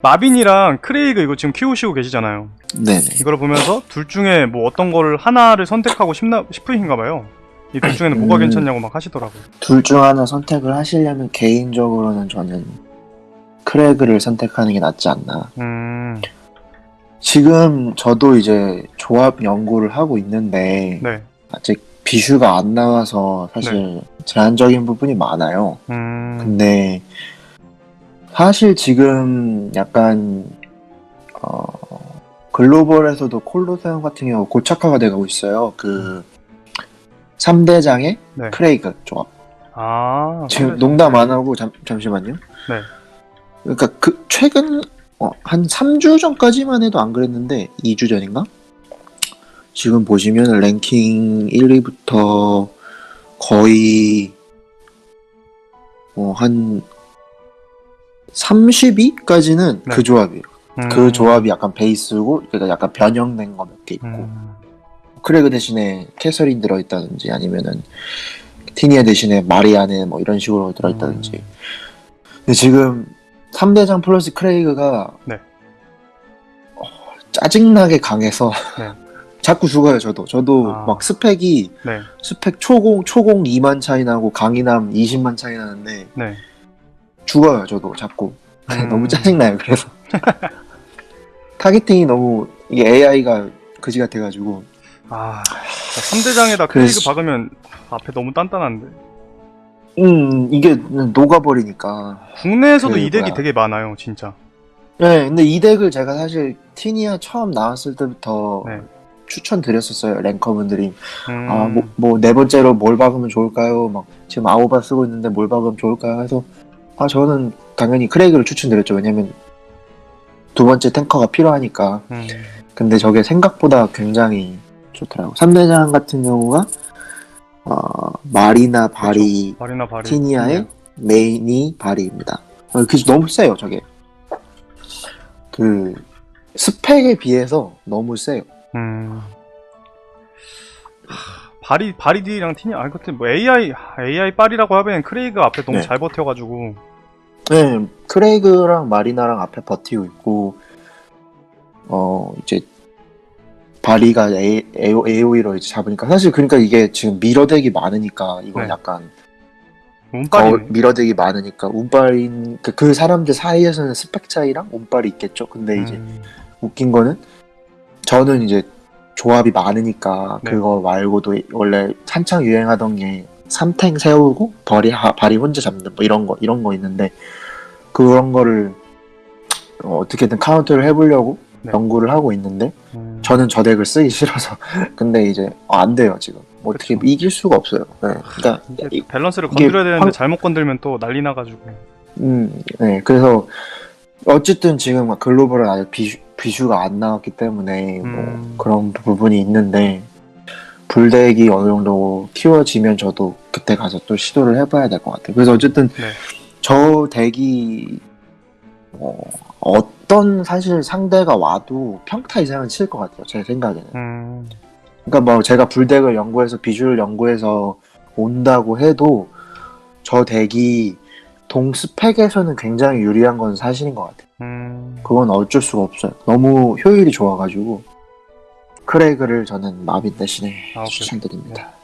마빈이랑 크레이그 이거 지금 키우시고 계시잖아요. 네네. 이걸 보면서 둘 중에 뭐 어떤 거를 하나를 선택하고 싶나 싶으신가 봐요. 이 둘 중에는 뭐가 음. 괜찮냐고 막 하시더라고요. 둘 중 하나 선택을 하시려면 개인적으로는 저는 크레그를 선택하는 게 낫지 않나. 음, 지금 저도 이제 조합 연구를 하고 있는데 네. 아직 비슈가 안 나와서 사실 제한적인 부분이 많아요. 음, 근데 사실 지금 약간 어, 글로벌에서도 콜로세움 같은 경우 고착화가 되고 있어요. 그 3대장의 네. 크레이그 조합. 아, 지금 그래. 농담 안 하고 잠, 잠시만요. 네. 그러니까 그 최근 어, 한 3주 전까지만 해도 안 그랬는데 2주 전인가? 지금 보시면 랭킹 1위부터 거의 어, 한 30위까지는 네. 그 조합이에요. 음, 그 조합이 약간 베이스고 그러니까 약간 변형된 거 몇 개 있고 음, 크레그 대신에 캐서린 들어있다든지 아니면은 티니아 대신에 마리아네 뭐 이런 식으로 들어있다든지 음. 근데 지금 3대장 플러스 크레이그가 네. 어, 짜증나게 강해서 네. 자꾸 죽어요 저도 저도 아. 막 스펙이 네, 스펙 초공 초공 2만 차이 나고 강인함 20만 차이 나는데 네. 죽어요 저도 자꾸 음. 너무 짜증나요 그래서 타겟팅이 너무 이게 AI가 그지 같아가지고 아, 3대장에다 크레이그 그래서- 박으면 앞에 너무 단단한데. 음 이게 녹아버리니까 국내에서도 그 이 덱이 뭐야. 되게 많아요, 진짜. 네 근데 이 덱을 제가 사실 티니아 처음 나왔을 때부터 네. 추천드렸었어요 랭커분들이 음, 아뭐뭐네 번째로 뭘 박으면 좋을까요 막 지금 아오바 쓰고 있는데 뭘 박으면 좋을까요 해서 아 저는 당연히 크레이그를 추천드렸죠 왜냐면 두 번째 탱커가 필요하니까 음, 근데 저게 생각보다 굉장히 좋더라고 3대장 같은 경우가 어, 마리나 바리 바리나 바리. 티니아의 메인이 바리입니다. 어, 그 너무 세요 저게. 그 스펙에 비해서 너무 세요. 음. 하, 바리 바리디랑 티니 아 그때 뭐 AI AI 빨이라고 하면 크레이그 앞에 너무 네. 잘 버텨가지고 네, 크레이그랑 마리나랑 앞에 버티고 있고 어 이제 바리가 A, AO, AOE로 이제 잡으니까 사실 그러니까 이게 지금 미러덱이 많으니까 이건 네. 약간 운빨이 거, 미러덱이 많으니까 운빨인 그, 그 사람들 사이에서는 스펙 차이랑 운빨이 있겠죠. 근데 이제 음, 웃긴 거는 저는 이제 조합이 많으니까 네. 그거 말고도 원래 한창 유행하던 게 삼탱 세우고 벌이 하- 발이 혼자 잡는 뭐 이런 거 이런 거 있는데 그런 거를 어, 어떻게든 카운터를 해보려고 네. 연구를 하고 있는데 음, 저는 저 덱을 쓰기 싫어서 근데 이제 어, 안 돼요 지금 뭐 어떻게 그쵸. 이길 수가 없어요. 네. 그러니까 이게 이- 밸런스를 건드려야 되는데 황- 잘못 건들면 또 난리 나가지고 음, 네, 그래서 어쨌든 지금 막 글로벌은 아직 비슈, 비슈가 안 나왔기 때문에 뭐 음. 그런 부분이 있는데 불덱이 어느 정도 키워지면 저도 그때 가서 또 시도를 해봐야 될 것 같아요. 그래서 어쨌든 네. 저 덱이 어, 어떤 사실 상대가 와도 평타 이상은 칠 것 같아요. 제 생각에는. 음, 그러니까 뭐 제가 불덱을 연구해서 비주를 연구해서 온다고 해도 저 덱이 동 스펙에서는 굉장히 유리한 건 사실인 것 같아요. 음, 그건 어쩔 수가 없어요. 너무 효율이 좋아가지고 크레이그를 저는 마빈 대신에 아. 추천드립니다.